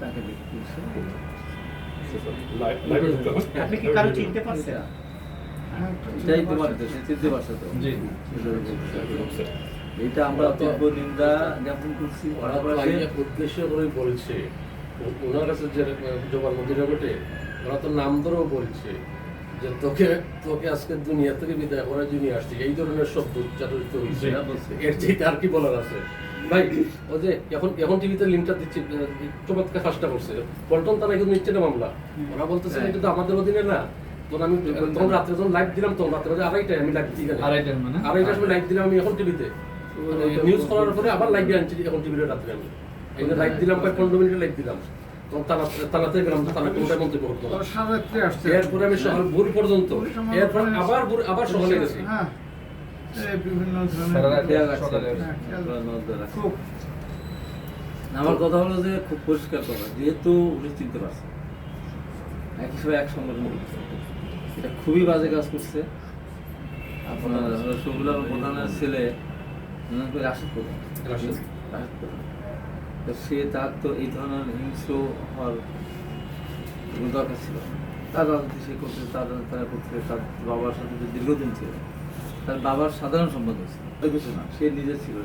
তাকে আপনি কি কারও চিনতে পারছেন? এটাই পারতো সে চিনতে পারছে তো? এটা আমরা তীব্র নিন্দা জ্ঞাপন করছি ওরা তারপরে তো সে- আইয়া উদ্দেশ্য করে বলছে। ওনার কাছে যে জবানবন্দিটা ঘটে ওরা তো নাম ধরেও বলছে যে তোকে তোকে আজকে দুনিয়া থেকে বিদায় করার জন্য আসছে। এই ধরনের শব্দ উচ্চারিত হয়েছে। এর চাইতে আর কি বলার আছে? ভাই ও যে এখন এখন টিভিতে লিঙ্কটা দিচ্ছি চমৎকার কাজটা করছে। পল্টন থানায় কিন্তু নিচ্ছে না মামলা। ওরা বলতেছে হ্যাঁ। এটা তো আমাদের অধীনে না। তখন আমি তখন রাত্রে যখন লাইভ দিলাম তখন রাত্রে বাজে আড়াইটায় আমি লাইভ দিই এখানে। আড়াইটার মানে? আড়াইটার সময় লাইভ দিলাম আমি এখন টিভিতে। নিউজ করার পরে আবার লাইভ আনছি এখন টিভিতে রাত্রে আমি। এই লাইভ দিলাম প্রায় পনেরো মিনিটে লাইভ দিলাম। এরপরে আমি সকাল ভোর পর্যন্ত এরপর আবার আবার সকালে গেছি হ্যাঁ। এই বিভিন্ন হ্যাঁ। খুব। আমার কথা হলো যে খুব পরিষ্কার কথা যেহেতু উনি চিনতে পারছে এক হিসেবে এক সংগঠন এটা খুবই বাজে কাজ করছে। আপনার সবুলার প্রধানের ছেলে মনে করে রাশিদ প্রধান? রাশিদ। রাশিদ প্রধান। তো সে তার তো এই ধরনের হিংস্র হওয়ার দরকার ছিল না। তার রাজনীতি সে করতে তার তারা করতে তার বাবার সাথে দীর্ঘদিন ছিল তার বাবার সাধারণ সম্পাদক ছিল কিছু না সে নিজে ছিল